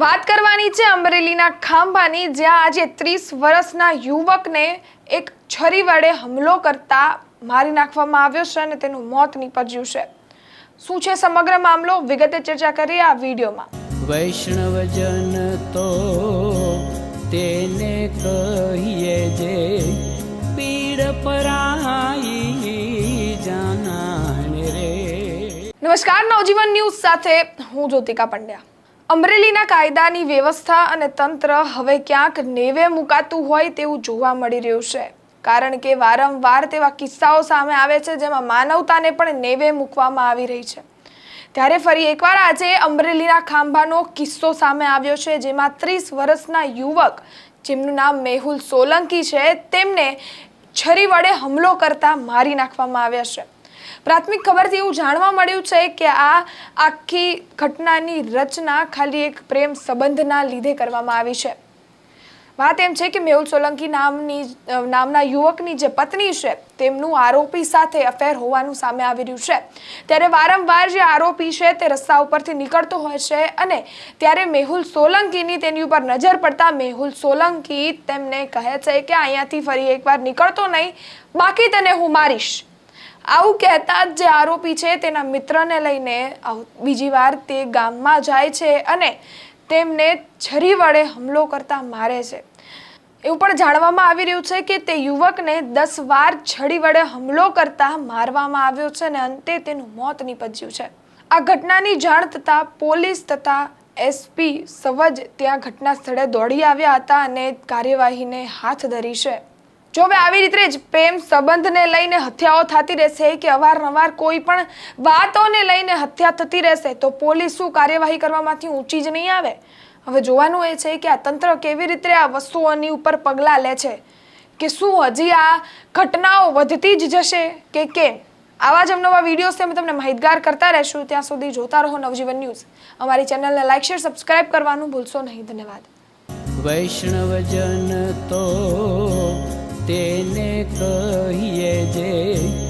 વાત કરવાની છે અમરેલીના ખાંભાની જ્યાં આજે ત્રીસ વર્ષના યુવકને એક છરી વડે હુમલો કરતા મારી નાખવામાં આવ્યો છે અને તેનું મોત નીપજ્યું છે. શું છે સમગ્ર મામલો? વિગતે ચર્ચા કરીએ આ વિડીયોમાં. વૈષ્ણવજન તો તેને કહીએ જે પીડ પરાઈ જાનાને રે. નમસ્કાર નવજીવન ન્યૂઝ સાથે હું જ્યોતિકા પંડ્યા. અમરેલીના કાયદાની વ્યવસ્થા અને તંત્ર હવે ક્યાંક નેવે મુકાતું હોય તેવું જોવા મળી રહ્યું છે. કારણ કે વારંવાર તેવા કિસ્સાઓ સામે આવે છે જેમાં માનવતાને પણ નેવે મૂકવામાં આવી રહી છે. ત્યારે ફરી એકવાર આજે અમરેલીના ખાંભાનો કિસ્સો સામે આવ્યો છે જેમાં ત્રીસ વર્ષના યુવક, જેમનું નામ મેહુલ સોલંકી છે, તેમને છરી વડે હુમલો કરતા મારી નાખવામાં આવ્યા છે. પ્રાથમિક ખબરથી એવું જાણવા મળ્યું છે કે આ આખી ઘટનાની રચના ખાલી એક પ્રેમ સંબંધના લીધે કરવામાં આવી છે. વાત એમ છે કે મેહુલ સોલંકી નામની, નામના યુવકની જે પત્ની છે, તેમનું આરોપી સાથે અફેર હોવાનું સામે આવી રહ્યું છે. ત્યારે વારંવાર જે આરોપી છે તે રસ્તા ઉપરથી નીકળતો હોય છે અને ત્યારે મેહુલ સોલંકીની તેની ઉપર નજર પડતા મેહુલ સોલંકી તેમને કહે છે કે અહીંયાથી ફરી એકવાર નીકળતો નહીં, બાકી તને હું મારીશ. આવું કહેતા જ જે આરોપી છે તેના મિત્રને લઈને બીજી વાર તે ગામમાં જાય છે અને તેમને છરી વડે હુમલો કરતા મારે છે. એવું પણ જાણવામાં આવી રહ્યું છે કે તે યુવકને દસ વાર છડી વડે હુમલો કરતા મારવામાં આવ્યો છે અને અંતે તેનું મોત નીપજ્યું છે. આ ઘટનાની જાણ થતાં પોલીસ તથા એસપી સવજ ત્યાં ઘટના સ્થળે દોડી આવ્યા હતા અને કાર્યવાહીને હાથ ધરી છે. જો હવે આવી રીતે જ પ્રેમ સંબંધને લઈને હત્યાઓ થતી રહેશે કે અવારનવાર કોઈ પણ વાતોને લઈને હત્યા થતી રહેશે, તો પોલીસ શું કાર્યવાહી કરવામાંથી ઊંચી જ નહીં આવે? હવે જોવાનું એ છે કે આ તંત્ર કેવી રીતે આ વસ્તુઓની ઉપર પગલાં લે છે કે શું હજી આ ઘટનાઓ વધતી જ જશે કે કેમ? આવા જ અવનવા વિડીયોઝથી અમે તમને માહિતગાર કરતા રહેશું. ત્યાં સુધી જોતા રહો નવજીવન ન્યૂઝ. અમારી ચેનલને લાઇક શેર, સબસ્ક્રાઇબ કરવાનું ભૂલશો નહીં. ધન્યવાદ. વૈષ્ણવજન તો કહીએ જે